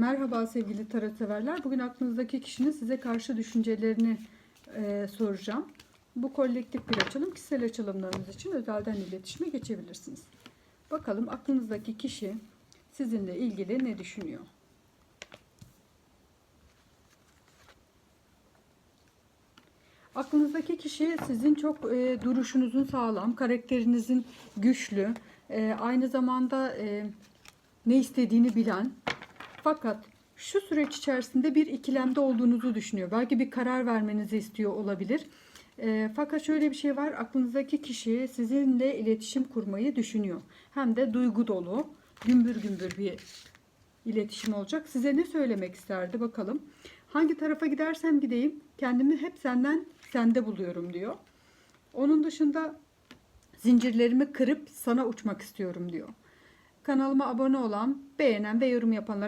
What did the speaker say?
Merhaba sevgili tarot severler. Bugün aklınızdaki kişinin size karşı düşüncelerini e, soracağım. Bu kolektif bir açılım. Kişisel açılımlarınız için özelden iletişime geçebilirsiniz. Bakalım aklınızdaki kişi sizinle ilgili ne düşünüyor? Aklınızdaki kişi sizin çok e, duruşunuzun sağlam, karakterinizin güçlü, e, aynı zamanda e, ne istediğini bilen, fakat şu süreç içerisinde bir ikilemde olduğunuzu düşünüyor. Belki bir karar vermenizi istiyor olabilir. E, fakat şöyle bir şey var. Aklınızdaki kişi sizinle iletişim kurmayı düşünüyor. Hem de duygu dolu, gümbür gümbür bir iletişim olacak. Size ne söylemek isterdi bakalım. Hangi tarafa gidersem gideyim kendimi hep senden sende buluyorum diyor. Onun dışında zincirlerimi kırıp sana uçmak istiyorum diyor. Kanalıma abone olan, beğenen ve yorum yapanlara